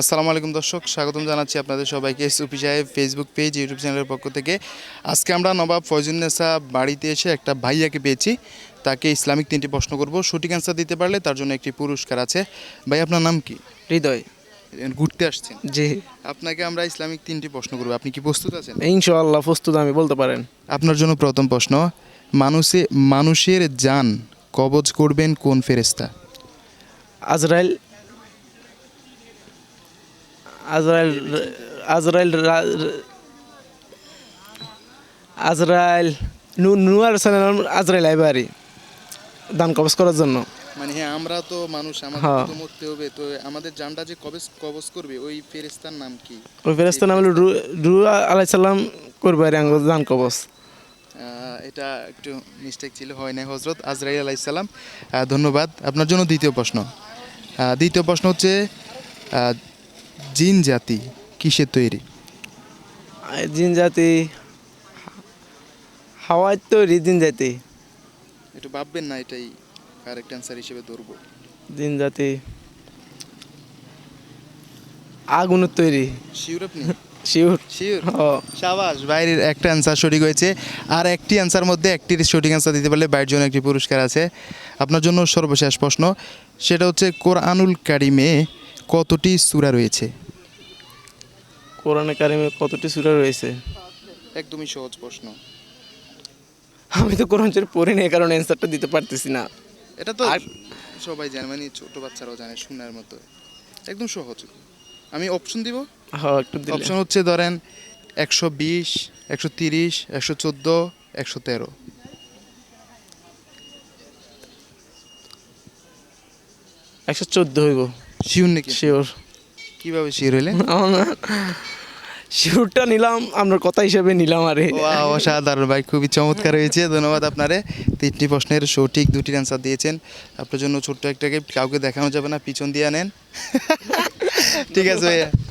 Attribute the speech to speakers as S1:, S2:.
S1: আসসালামু আলাইকুম দর্শক স্বাগতম জানাচ্ছি আপনাদের সবাইকে সুফি সাহেব ফেসবুক পেজ ইউটিউব চ্যানেলের পক্ষ থেকে। আজকে আমরা নবাব ফয়জুন্নেসা বাড়িতে এসে একটা ভাইয়াকে পেয়েছি। তাকে ইসলামিক তিনটি প্রশ্ন করব। সঠিক অ্যান্সার দিতে পারলে তার জন্য একটি পুরস্কার আছে। ভাই আপনার নাম কি?
S2: হৃদয়।
S1: ঘুরতে আসছেন।
S2: জি।
S1: আপনাকে আমরা ইসলামিক তিনটি প্রশ্ন করব। আপনি কি প্রস্তুত আছেন?
S2: ইনশাআল্লাহ প্রস্তুত আমি বলতে পারেন।
S1: আপনার জন্য প্রথম প্রশ্ন মানুষে মানুষের যান কবজ করবেন কোন ফেরেস্তা
S2: আজরাইল আজরাইল আজরাইল আজরাইল নু নুয়ার সালাম আজরাইল আইবারি দান কবজ করার জন্য।
S1: মানে হ্যাঁ আমরা তো মানুষ আমাদের
S2: হ্যাঁ।
S1: তো মরতে হবে। তো আমাদের জানটা যে কবজ কবজ করবে ওই ফেরেস্তার নাম কি?
S2: ওই ফেরেস্তার নাম হলো রু রু আলাইসাল্লাম করবে আর দান কবজ
S1: এটা একটু মিস্টেক ছিল হয় নাই হজরত আজরাইল আলাইসাল্লাম আহ, ধন্যবাদ। আপনার জন্য দ্বিতীয় প্রশ্ন। দ্বিতীয় প্রশ্ন হচ্ছে জিন জাতি কিসের তৈরি?
S2: জিন জাতি হাওয়ার তৈরি জিন জাতি।
S1: একটু ভাববেন না এটাই কারেক্ট অ্যান্সার হিসেবে ধরবো।
S2: জিন জাতি আগুনের তৈরি।
S1: শিওর আপনি?
S2: শিওর
S1: শিওর সাবাস বাইরের একটা অ্যান্সার সঠিক হয়েছে। আর একটি অ্যান্সার মধ্যে একটির সঠিক অ্যান্সার দিতে পারলে বাইরের জন্য একটি পুরস্কার আছে। আপনার জন্য সর্বশেষ প্রশ্ন সেটা হচ্ছে কোরআনুল কারিমে কতটি সূরা রয়েছে?
S2: কোরআনে কারিমে কতটি সূরা রয়েছে?
S1: একদমই সহজ প্রশ্ন।
S2: আমি তো কোরআন শরীফ পড়ি না এই কারণে অ্যান্সারটা দিতে পারতেছি না।
S1: এটা তো সবাই জানে মানে ছোট বাচ্চারাও জানে শোনার মতো। একদম সহজ। আমি অপশন দিব?
S2: হ্যাঁ একটু দিলে।
S1: অপশন হচ্ছে ধরেন একশো বিশ একশো তিরিশ একশো চোদ্দ একশো তেরো।
S2: একশো চোদ্দ হইব।
S1: শিওর নাকি?
S2: শিওর
S1: কীভাবে শিওর হইলেন
S2: শিওরটা নিলাম, আমরা কথা হিসেবে নিলাম, আরে।
S1: অসাধারণ ভাই, খুবই চমৎকার হয়েছে, ধন্যবাদ আপনারে। তিনটি প্রশ্নের সঠিক দুটি অ্যান্সার দিয়েছেন। আপনার জন্য ছোট্ট একটাকে কাউকে দেখানো যাবে না, পিছন দিয়ে আনেন। ঠিক আছে ভাইয়া।